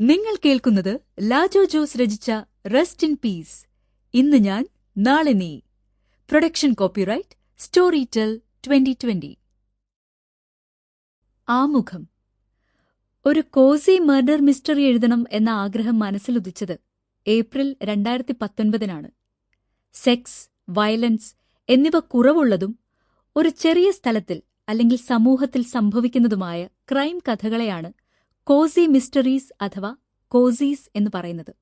നിങ്ങൾ കേൾക്കുന്നത് ലാജോ ജോസ് രചിച്ച റെസ്റ്റ് ഇൻ പീസ്. ഇന്ന് ഞാൻ നാളെ നീ. Production copyright story tell twenty twenty. ആമുഖം. ഒരു കോസി മർഡർ മിസ്റ്ററി എഴുതണം എന്ന ആഗ്രഹം മനസ്സിലുദിച്ചത് ഏപ്രിൽ രണ്ടായിരത്തി പത്തൊൻപതിനാണ് സെക്സ് വയലൻസ് എന്നിവ കുറവുള്ളതും ഒരു ചെറിയ സ്ഥലത്തിൽ അല്ലെങ്കിൽ സമൂഹത്തിൽ സംഭവിക്കുന്നതുമായ ക്രൈം കഥകളെയാണ് കോസി മിസ്റ്ററീസ് അഥവാ കോസീസ് എന്ന് പറയുന്നത്.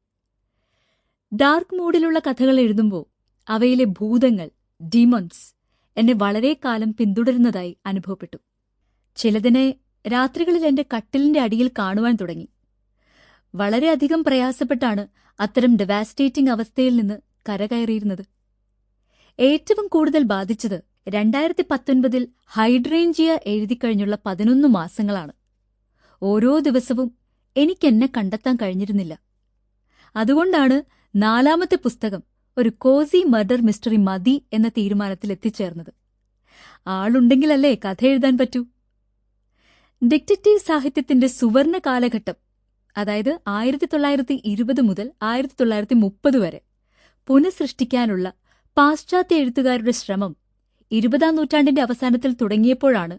ഡാർക്ക് മൂഡിലുള്ള കഥകൾ എഴുതുമ്പോൾ അവയിലെ ഭൂതങ്ങൾ ഡിമൺസ് എന്നെ വളരെ കാലം പിന്തുടരുന്നതായി അനുഭവപ്പെട്ടു. ചിലതിനെ രാത്രികളിൽ എന്റെ കട്ടിലിന്റെ അടിയിൽ കാണുവാൻ തുടങ്ങി. വളരെയധികം പ്രയാസപ്പെട്ടാണ് അത്തരം ഡെവാസ്റ്റേറ്റിംഗ് അവസ്ഥയിൽ നിന്ന് കരകയറിയിരുന്നത്. ഏറ്റവും കൂടുതൽ ബാധിച്ചത് രണ്ടായിരത്തി പത്തൊൻപതിൽ ഹൈഡ്രേഞ്ചിയ എഴുതിക്കഴിഞ്ഞുള്ള പതിനൊന്ന് മാസങ്ങളാണ്. ഓരോ ദിവസവും എനിക്കെന്നെ കണ്ടെത്താൻ കഴിഞ്ഞിരുന്നില്ല. അതുകൊണ്ടാണ് നാലാമത്തെ പുസ്തകം ഒരു കോസി മർഡർ മിസ്റ്ററി മതി എന്ന തീരുമാനത്തിൽ എത്തിച്ചേർന്നത് ആളുണ്ടെങ്കിലല്ലേ കഥ എഴുതാൻ പറ്റൂ? ഡിറ്റക്റ്റീവ് സാഹിത്യത്തിന്റെ സുവർണ കാലഘട്ടം അതായത് ആയിരത്തി തൊള്ളായിരത്തി ഇരുപത് മുതൽ ആയിരത്തി തൊള്ളായിരത്തി മുപ്പത് വരെ പുനഃസൃഷ്ടിക്കാനുള്ള പാശ്ചാത്യ എഴുത്തുകാരുടെ ശ്രമം ഇരുപതാം നൂറ്റാണ്ടിന്റെ അവസാനത്തിൽ തുടങ്ങിയപ്പോഴാണ്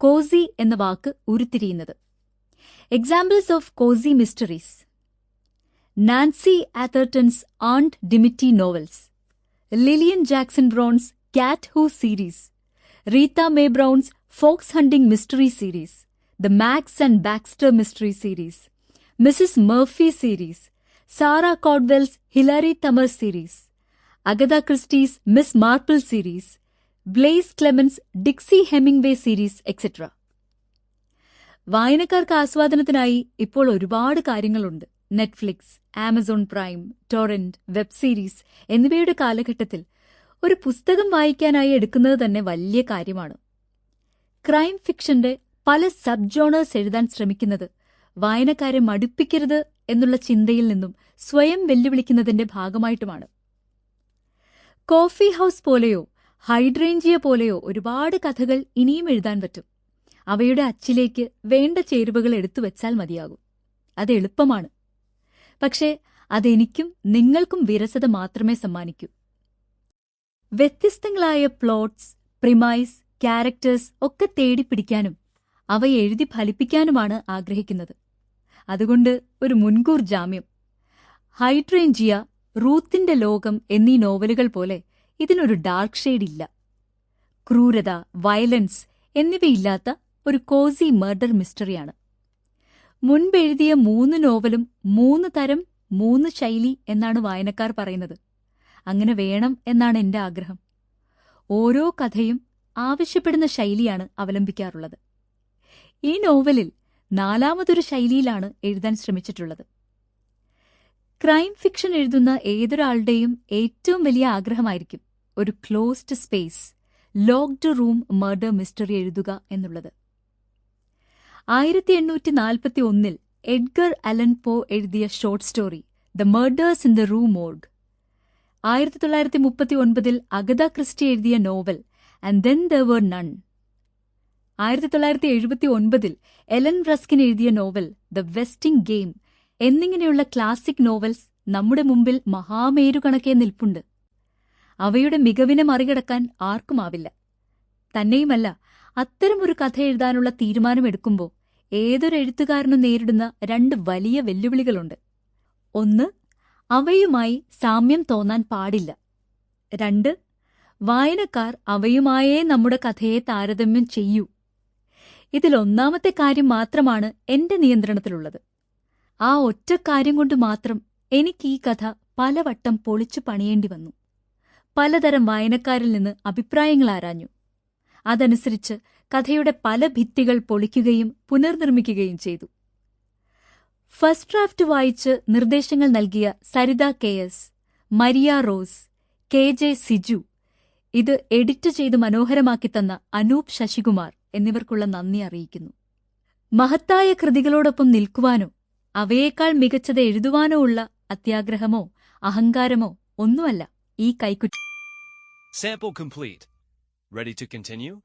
കോസി എന്ന വാക്ക് ഉരുത്തിരിയുന്നത്. Examples of cozy mysteries. Nancy Atherton's Aunt Dimity novels, Lillian Jackson Brown's Cat Who series, Rita Mae Brown's Fox Hunting Mystery series, the Max and Baxter Mystery series, Mrs. Murphy series, Sarah Caldwell's Hilary Thummer series, Agatha Christie's Miss Marple series, Blaise Clemens' Dixie Hemingway series, etc. വായനക്കാർക്ക് ആസ്വാദനത്തിനായി ഇപ്പോൾ ഒരുപാട് കാര്യങ്ങളുണ്ട്. Netflix Amazon Prime torrent web series എന്നിവയുടെ കാലഘട്ടത്തിൽ ഒരു പുസ്തകം വായിക്കാനായി എടുക്കുന്നത് തന്നെ വലിയ കാര്യമാണ്. ക്രൈം ഫിക്ഷന്റെ പല സബ് ജോണേഴ്സ് എഴുതാൻ ശ്രമിക്കുന്നത് വായനക്കാരെ മടുപ്പിക്കരുത് എന്നുള്ള ചിന്തയിൽ നിന്നും സ്വയം വെല്ലുവിളിക്കുന്നതിന്റെ ഭാഗമായിട്ടുമാണ്. കോഫി ഹൗസ് പോലെയോ ഹൈഡ്രേഞ്ചിയ പോലെയോ ഒരുപാട് കഥകൾ ഇനിയും എഴുതാൻ പറ്റും. അവയുടെ അച്ചിലേക്ക് വേണ്ട ചേരുവകൾ എടുത്തു വെച്ചാൽ മതിയാകും. അത് എളുപ്പമാണ്. പക്ഷേ അതെനിക്കും നിങ്ങൾക്കും വിരസത മാത്രമേ സമ്മാനിക്കൂ. വ്യത്യസ്തങ്ങളായ പ്ലോട്ട്സ് പ്രിമൈസ് ക്യാരക്ടേഴ്സ് ഒക്കെ തേടിപ്പിടിക്കാനും അവ എഴുതി ഫലിപ്പിക്കാനുമാണ് ആഗ്രഹിക്കുന്നത്. അതുകൊണ്ട് ഒരു മുൻകൂർ ജാമ്യം. ഹൈഡ്രേഞ്ചിയ റൂത്തിന്റെ ലോകം എന്നീ നോവലുകൾ പോലെ ഇതിനൊരു ഡാർക്ക് ഷെയ്ഡ് ഇല്ല. ക്രൂരത വയലൻസ് എന്നിവയില്ലാത്ത ഒരു കോസി മർഡർ മിസ്റ്ററിയാണ് മുൻപെഴുതിയ മൂന്ന് നോവലും മൂന്ന് തരം മൂന്ന് ശൈലി എന്നാണ് വായനക്കാർ പറയുന്നത്. അങ്ങനെ വേണം എന്നാണ് എന്റെ ആഗ്രഹം. ഓരോ കഥയും ആവശ്യപ്പെടുന്ന ശൈലിയാണ് അവലംബിക്കാറുള്ളത്. ഈ നോവലിൽ നാലാമതൊരു ശൈലിയിലാണ് എഴുതാൻ ശ്രമിച്ചിട്ടുള്ളത്. ക്രൈം ഫിക്ഷൻ എഴുതുന്ന ഏതൊരാളുടെയും ഏറ്റവും വലിയ ആഗ്രഹമായിരിക്കും ഒരു closed space locked room murder mystery എഴുതുക എന്നുള്ളത്. ആയിരത്തി എണ്ണൂറ്റി നാൽപ്പത്തി ഒന്നിൽ എഡ്ഗർ അലൻ പോ എഴുതിയ short story the murders in the Rue Morgue. ആയിരത്തി തൊള്ളായിരത്തി മുപ്പത്തി ഒൻപതിൽ അഗത ക്രിസ്റ്റി എഴുതിയ novel and then the were none. ആയിരത്തി തൊള്ളായിരത്തി എഴുപത്തി ഒൻപതിൽ എലൻ റസ്കിൻ എഴുതിയ നോവൽ ദ വെസ്റ്റിംഗ് ഗെയിം എന്നിങ്ങനെയുള്ള ക്ലാസിക് നോവൽസ് നമ്മുടെ മുമ്പിൽ മഹാമേരുകണക്കെ നിൽപ്പുണ്ട്. അവയുടെ മികവിനെ മറികടക്കാൻ ആർക്കുമാവില്ല. തന്നെയുമല്ല അത്തരമൊരു കഥ എഴുതാനുള്ള തീരുമാനമെടുക്കുമ്പോൾ ഏതൊരു എഴുത്തുകാരനും നേരിടുന്ന രണ്ട് വലിയ വെല്ലുവിളികളുണ്ട്. ഒന്ന് അവയുമായി സാമ്യം തോന്നാൻ പാടില്ല. രണ്ട് വായനക്കാർ അവയുമായേ നമ്മുടെ കഥയെ താരതമ്യം ചെയ്യൂ. ഇതിലൊന്നാമത്തെ കാര്യം മാത്രമാണ് എന്റെ നിയന്ത്രണത്തിലുള്ളത്. ആ ഒറ്റ കാര്യം കൊണ്ട് മാത്രം എനിക്ക് ഈ കഥ പലവട്ടം പൊളിച്ചു പണിയേണ്ടി വന്നു. പലതരം വായനക്കാരിൽ നിന്ന് അഭിപ്രായങ്ങൾ ആരാഞ്ഞു. അതനുസരിച്ച് കഥയുടെ പല ഭിത്തികൾ പൊളിക്കുകയും പുനർനിർമ്മിക്കുകയും ചെയ്തു ഫസ്റ്റ് ഡ്രാഫ്റ്റ് വായിച്ച് നിർദ്ദേശങ്ങൾ നൽകിയ Saritha K S Maria Rose K J Siju ഇത് എഡിറ്റ് ചെയ്ത് മനോഹരമാക്കി തന്ന അനൂപ് ശശികുമാർ എന്നിവർക്കുള്ള നന്ദി അറിയിക്കുന്നു മഹത്തായ കൃതികളോടൊപ്പം നിൽക്കുവാനോ അവയേക്കാൾ മികച്ചത് എഴുതുവാനോ ഉള്ള അത്യാഗ്രഹമോ അഹങ്കാരമോ ഒന്നുമല്ല ഈ കൈക്കുറ്റി. Ready to continue?